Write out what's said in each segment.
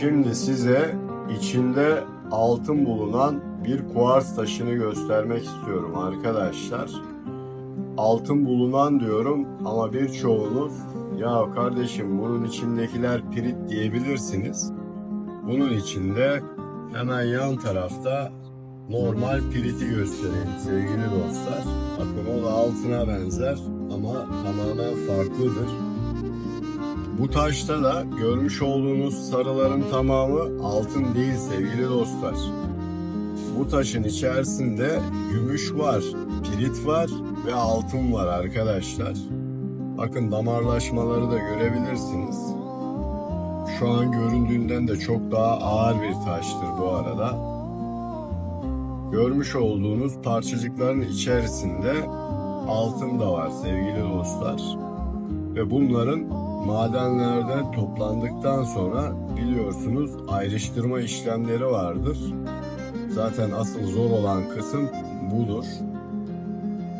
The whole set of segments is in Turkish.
Şimdi size içinde altın bulunan bir kuars taşını göstermek istiyorum arkadaşlar. Altın bulunan diyorum ama birçoğunuz ya kardeşim bunun içindekiler pirit diyebilirsiniz. Bunun içinde hemen yan tarafta normal piriti göstereyim sevgili dostlar. Bakın o da altına benzer ama tamamen farklıdır. Bu taşta da görmüş olduğunuz sarıların tamamı altın değil sevgili dostlar. Bu taşın içerisinde gümüş var, pirit var ve altın var arkadaşlar. Bakın damarlaşmaları da görebilirsiniz. Şu an göründüğünden de çok daha ağır bir taştır bu arada. Görmüş olduğunuz parçacıkların içerisinde altın da var sevgili dostlar. Ve bunların madenlerden toplandıktan sonra biliyorsunuz ayrıştırma işlemleri vardır. Zaten asıl zor olan kısım budur.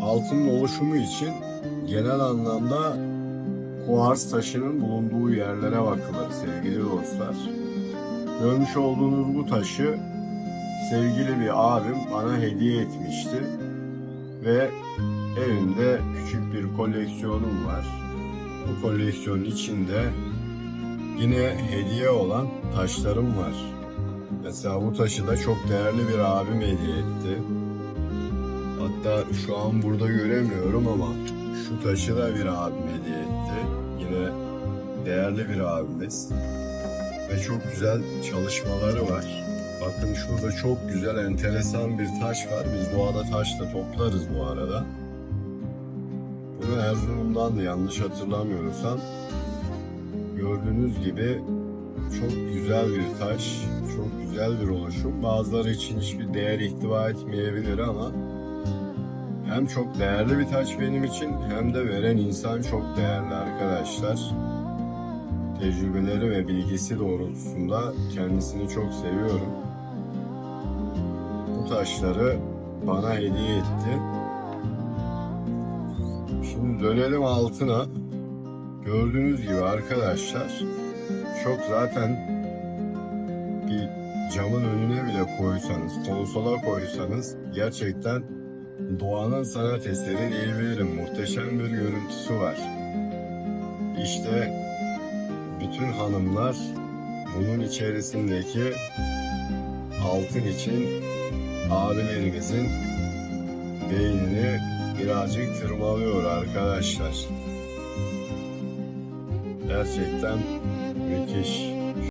Altının oluşumu için genel anlamda kuars taşının bulunduğu yerlere bakılır sevgili dostlar. Görmüş olduğunuz bu taşı sevgili bir abim bana hediye etmişti ve evimde küçük bir koleksiyonum var. Bu koleksiyonun içinde yine hediye olan taşlarım var. Mesela bu taşı da çok değerli bir abim hediye etti. Hatta şu an burada göremiyorum ama şu taşı da bir abim hediye etti. Yine değerli bir abimiz. Ve çok güzel çalışmaları var. Bakın şurada çok güzel enteresan bir taş var. Biz doğada taş da toplarız bu arada. Bunu Erzurum'dan da yanlış hatırlamıyorsam gördüğünüz gibi çok güzel bir taş, çok güzel bir oluşum. Bazıları için hiçbir değer ihtiva etmeyebilir ama hem çok değerli bir taş benim için hem de veren insan çok değerli arkadaşlar. Tecrübeleri ve bilgisi doğrultusunda kendisini çok seviyorum. Bu taşları bana hediye etti. Şimdi dönelim altına. Gördüğünüz gibi arkadaşlar çok zaten bir camın önüne bile koysanız, konsola koysanız gerçekten doğanın sanat eseri diyebilirim. Muhteşem bir görüntüsü var. İşte bütün hanımlar bunun içerisindeki altın için abilerimizin beynini birazcık tırmalıyor arkadaşlar. Gerçekten müthiş.